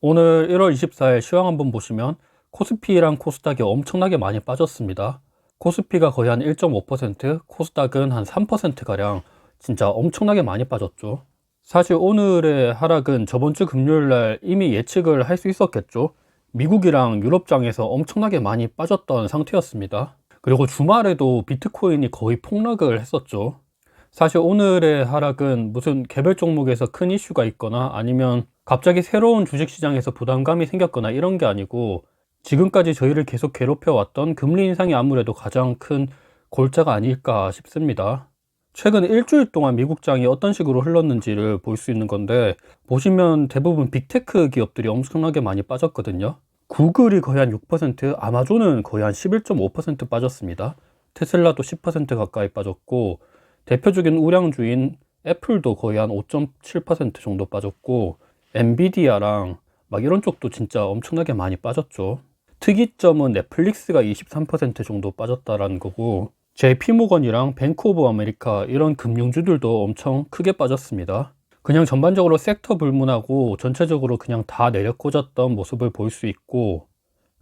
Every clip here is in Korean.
오늘 1월 24일 시황 한번 보시면 코스피랑 코스닥이 엄청나게 많이 빠졌습니다. 코스피가 거의 한 1.5%, 코스닥은 한 3%가량 진짜 엄청나게 많이 빠졌죠. 사실 오늘의 하락은 저번 주 금요일 날 이미 예측을 할 수 있었겠죠. 미국이랑 유럽장에서 엄청나게 많이 빠졌던 상태였습니다. 그리고 주말에도 비트코인이 거의 폭락을 했었죠. 사실 오늘의 하락은 무슨 개별 종목에서 큰 이슈가 있거나 아니면 갑자기 새로운 주식시장에서 부담감이 생겼거나 이런 게 아니고 지금까지 저희를 계속 괴롭혀왔던 금리 인상이 아무래도 가장 큰 골자가 아닐까 싶습니다. 최근 일주일 동안 미국장이 어떤 식으로 흘렀는지를 볼 수 있는 건데 보시면 대부분 빅테크 기업들이 엄청나게 많이 빠졌거든요. 구글이 거의 한 6%, 아마존은 거의 한 11.5% 빠졌습니다. 테슬라도 10% 가까이 빠졌고 대표적인 우량주인 애플도 거의 한 5.7% 정도 빠졌고 엔비디아랑 막 이런 쪽도 진짜 엄청나게 많이 빠졌죠. 특이점은 넷플릭스가 23% 정도 빠졌다라는 거고 JP모건이랑 뱅크 오브 아메리카 이런 금융주들도 엄청 크게 빠졌습니다. 그냥 전반적으로 섹터 불문하고 전체적으로 그냥 다 내려꽂았던 모습을 볼 수 있고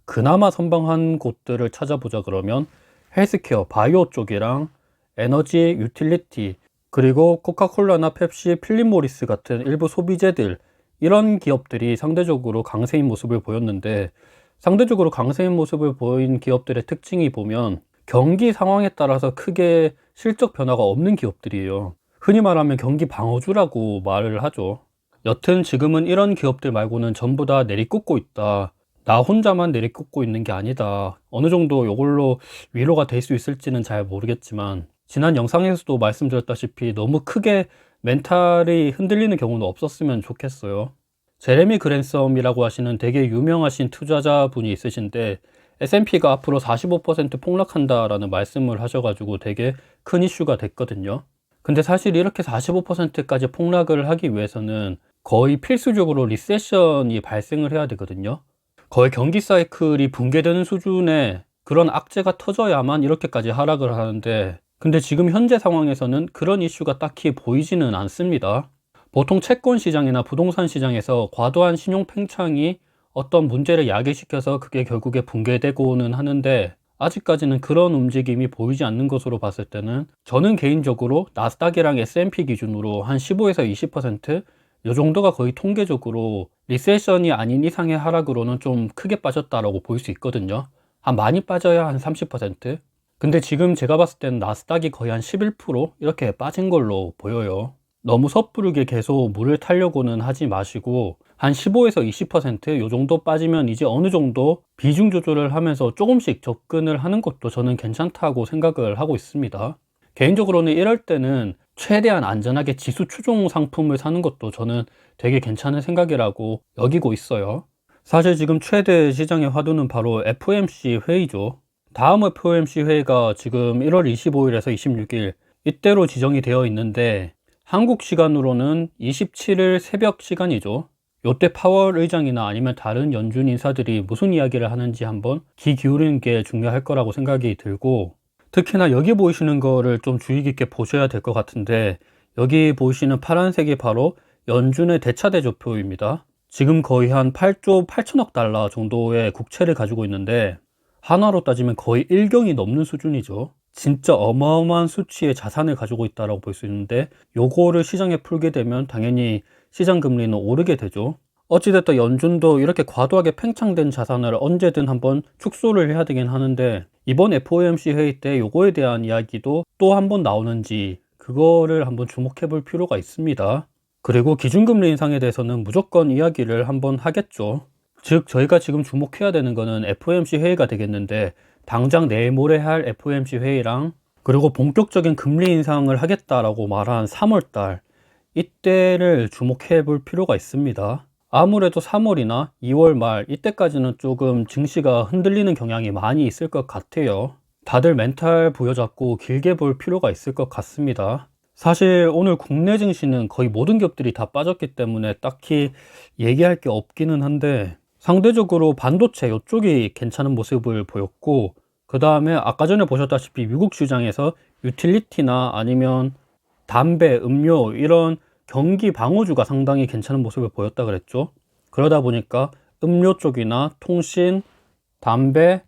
그나마 선방한 곳들을 찾아보자 그러면 헬스케어, 바이오 쪽이랑 에너지, 유틸리티 그리고 코카콜라나 펩시, 필립모리스 같은 일부 소비재들 이런 기업들이 상대적으로 강세인 모습을 보였는데 상대적으로 강세인 모습을 보인 기업들의 특징이 보면 경기 상황에 따라서 크게 실적 변화가 없는 기업들이에요. 흔히 말하면 경기 방어주라고 말을 하죠. 여튼 지금은 이런 기업들 말고는 전부 다 내리꽂고 있다. 나 혼자만 내리꽂고 있는 게 아니다. 어느 정도 이걸로 위로가 될 수 있을지는 잘 모르겠지만 지난 영상에서도 말씀드렸다시피 너무 크게 멘탈이 흔들리는 경우는 없었으면 좋겠어요. 제레미 그랜썸이라고 하시는 되게 유명하신 투자자분이 있으신데 S&P가 앞으로 45% 폭락한다라는 말씀을 하셔가지고 되게 큰 이슈가 됐거든요. 근데 사실 이렇게 45%까지 폭락을 하기 위해서는 거의 필수적으로 리세션이 발생을 해야 되거든요. 거의 경기 사이클이 붕괴되는 수준의 그런 악재가 터져야만 이렇게까지 하락을 하는데 근데 지금 현재 상황에서는 그런 이슈가 딱히 보이지는 않습니다. 보통 채권 시장이나 부동산 시장에서 과도한 신용 팽창이 어떤 문제를 야기시켜서 그게 결국에 붕괴되고는 하는데 아직까지는 그런 움직임이 보이지 않는 것으로 봤을 때는 저는 개인적으로 나스닥이랑 S&P 기준으로 한 15에서 20%이 정도가 거의 통계적으로 리세션이 아닌 이상의 하락으로는 좀 크게 빠졌다라고 볼 수 있거든요. 한 많이 빠져야 한 30%. 근데 지금 제가 봤을 때는 나스닥이 거의 한 11% 이렇게 빠진 걸로 보여요. 너무 섣부르게 계속 물을 타려고는 하지 마시고 한 15에서 20%요 정도 빠지면 이제 어느 정도 비중 조절을 하면서 조금씩 접근을 하는 것도 저는 괜찮다고 생각을 하고 있습니다. 개인적으로는 이럴 때는 최대한 안전하게 지수 추종 상품을 사는 것도 저는 되게 괜찮은 생각이라고 여기고 있어요. 사실 지금 최대 시장의 화두는 바로 FOMC 회의죠. 다음 FOMC 회의가 지금 1월 25일에서 26일 이때로 지정이 되어 있는데 한국 시간으로는 27일 새벽 시간이죠. 요때 파월 의장이나 아니면 다른 연준 인사들이 무슨 이야기를 하는지 한번 귀 기울이는 게 중요할 거라고 생각이 들고 특히나 여기 보이시는 거를 좀 주의 깊게 보셔야 될 것 같은데 여기 보이시는 파란색이 바로 연준의 대차대 조표입니다. 지금 거의 한 8조 8천억 달러 정도의 국채를 가지고 있는데 하나로 따지면 거의 1경이 넘는 수준이죠. 진짜 어마어마한 수치의 자산을 가지고 있다고 볼 수 있는데 요거를 시장에 풀게 되면 당연히 시장 금리는 오르게 되죠. 어찌됐든 연준도 이렇게 과도하게 팽창된 자산을 언제든 한번 축소를 해야 되긴 하는데 이번 FOMC 회의 때 요거에 대한 이야기도 또 한번 나오는지 그거를 한번 주목해 볼 필요가 있습니다. 그리고 기준금리 인상에 대해서는 무조건 이야기를 한번 하겠죠. 즉 저희가 지금 주목해야 되는 거는 FOMC 회의가 되겠는데 당장 내일 모레 할 FOMC 회의랑 그리고 본격적인 금리 인상을 하겠다라고 말한 3월 달 이때를 주목해 볼 필요가 있습니다. 아무래도 3월이나 2월 말 이때까지는 조금 증시가 흔들리는 경향이 많이 있을 것 같아요. 다들 멘탈 부여잡고 길게 볼 필요가 있을 것 같습니다. 사실 오늘 국내 증시는 거의 모든 기업들이 다 빠졌기 때문에 딱히 얘기할 게 없기는 한데 상대적으로 반도체 이쪽이 괜찮은 모습을 보였고 그 다음에 아까 전에 보셨다시피 미국 시장에서 유틸리티나 아니면 담배, 음료 이런 경기 방어주가 상당히 괜찮은 모습을 보였다 그랬죠. 그러다 보니까 음료 쪽이나 통신, 담배,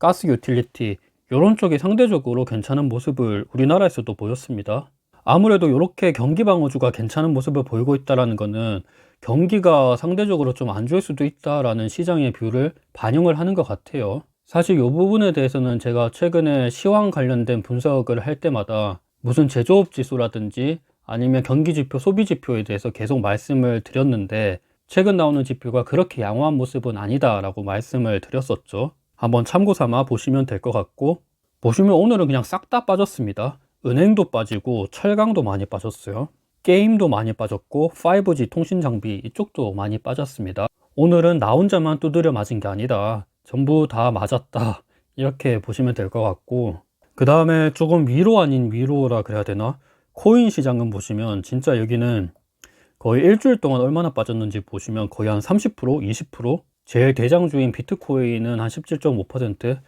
가스 유틸리티 이런 쪽이 상대적으로 괜찮은 모습을 우리나라에서도 보였습니다. 아무래도 이렇게 경기 방어주가 괜찮은 모습을 보이고 있다는 것은 경기가 상대적으로 좀 안 좋을 수도 있다라는 시장의 뷰를 반영을 하는 것 같아요. 사실 이 부분에 대해서는 제가 최근에 시황 관련된 분석을 할 때마다 무슨 제조업 지수라든지 아니면 경기 지표, 소비 지표에 대해서 계속 말씀을 드렸는데 최근 나오는 지표가 그렇게 양호한 모습은 아니다라고 말씀을 드렸었죠. 한번 참고 삼아 보시면 될 것 같고 보시면 오늘은 그냥 싹 다 빠졌습니다. 은행도 빠지고 철강도 많이 빠졌어요. 게임도 많이 빠졌고 5G 통신 장비 이쪽도 많이 빠졌습니다. 오늘은 나 혼자만 두드려 맞은 게 아니다. 전부 다 맞았다. 이렇게 보시면 될 것 같고 그 다음에 조금 위로 아닌 위로라 그래야 되나? 코인 시장은 보시면 진짜 여기는 거의 일주일 동안 얼마나 빠졌는지 보시면 거의 한 30%, 20%? 제일 대장주인 비트코인은 한 17.5%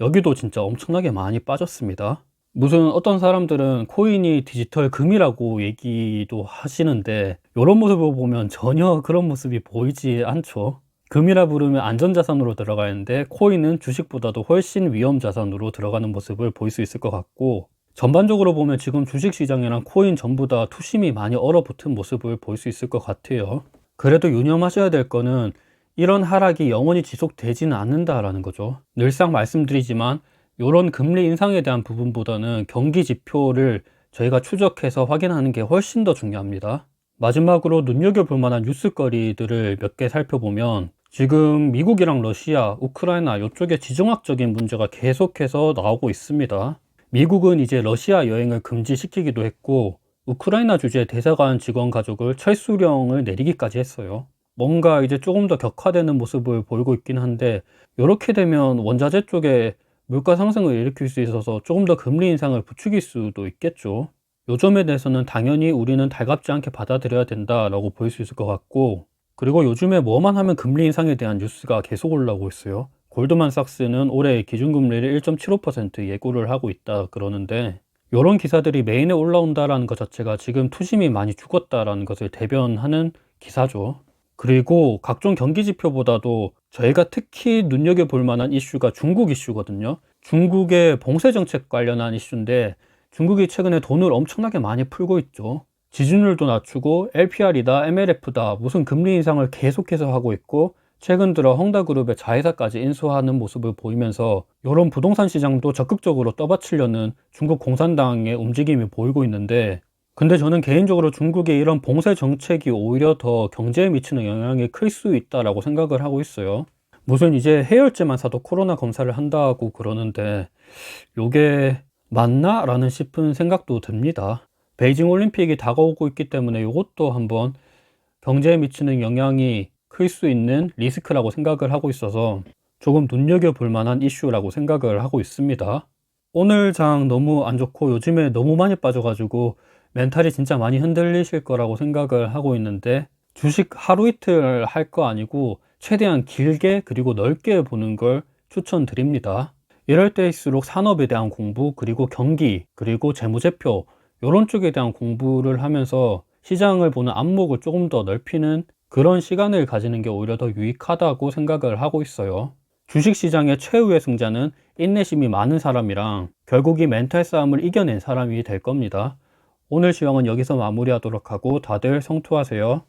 여기도 진짜 엄청나게 많이 빠졌습니다. 무슨 어떤 사람들은 코인이 디지털 금이라고 얘기도 하시는데 이런 모습을 보면 전혀 그런 모습이 보이지 않죠. 금이라 부르면 안전자산으로 들어가는데 코인은 주식보다도 훨씬 위험자산으로 들어가는 모습을 볼 수 있을 것 같고 전반적으로 보면 지금 주식시장이랑 코인 전부 다 투심이 많이 얼어붙은 모습을 볼 수 있을 것 같아요. 그래도 유념하셔야 될 거는 이런 하락이 영원히 지속되지는 않는다라는 거죠. 늘상 말씀드리지만 이런 금리 인상에 대한 부분보다는 경기 지표를 저희가 추적해서 확인하는 게 훨씬 더 중요합니다. 마지막으로 눈여겨볼 만한 뉴스거리들을 몇 개 살펴보면 지금 미국이랑 러시아, 우크라이나 이쪽에 지정학적인 문제가 계속해서 나오고 있습니다. 미국은 이제 러시아 여행을 금지시키기도 했고 우크라이나 주재 대사관 직원 가족을 철수령을 내리기까지 했어요. 뭔가 이제 조금 더 격화되는 모습을 보이고 있긴 한데 이렇게 되면 원자재 쪽에 물가 상승을 일으킬 수 있어서 조금 더 금리 인상을 부추길 수도 있겠죠. 요 점에 대해서는 당연히 우리는 달갑지 않게 받아들여야 된다라고 볼 수 있을 것 같고 그리고 요즘에 뭐만 하면 금리 인상에 대한 뉴스가 계속 올라오고 있어요. 골드만삭스는 올해 기준금리를 1.75% 예고를 하고 있다 그러는데 이런 기사들이 메인에 올라온다라는 것 자체가 지금 투심이 많이 죽었다라는 것을 대변하는 기사죠. 그리고 각종 경기 지표보다도 저희가 특히 눈여겨볼 만한 이슈가 중국 이슈거든요. 중국의 봉쇄 정책 관련한 이슈인데 중국이 최근에 돈을 엄청나게 많이 풀고 있죠. 지준율도 낮추고 LPR이다, MLF다, 무슨 금리 인상을 계속해서 하고 있고 최근 들어 헝다그룹의 자회사까지 인수하는 모습을 보이면서 이런 부동산 시장도 적극적으로 떠받치려는 중국 공산당의 움직임이 보이고 있는데 근데 저는 개인적으로 중국의 이런 봉쇄 정책이 오히려 더 경제에 미치는 영향이 클 수 있다라고 생각을 하고 있어요. 무슨 이제 해열제만 사도 코로나 검사를 한다고 그러는데 요게 맞나? 라는 싶은 생각도 듭니다. 베이징 올림픽이 다가오고 있기 때문에 이것도 한번 경제에 미치는 영향이 클 수 있는 리스크라고 생각을 하고 있어서 조금 눈여겨볼 만한 이슈라고 생각을 하고 있습니다. 오늘 장 너무 안 좋고 요즘에 너무 많이 빠져가지고 멘탈이 진짜 많이 흔들리실 거라고 생각을 하고 있는데 주식 하루 이틀 할 거 아니고 최대한 길게 그리고 넓게 보는 걸 추천드립니다. 이럴 때일수록 산업에 대한 공부 그리고 경기 그리고 재무제표 이런 쪽에 대한 공부를 하면서 시장을 보는 안목을 조금 더 넓히는 그런 시간을 가지는 게 오히려 더 유익하다고 생각을 하고 있어요. 주식시장의 최후의 승자는 인내심이 많은 사람이랑 결국 이 멘탈 싸움을 이겨낸 사람이 될 겁니다. 오늘 시황은 여기서 마무리하도록 하고 다들 성투하세요.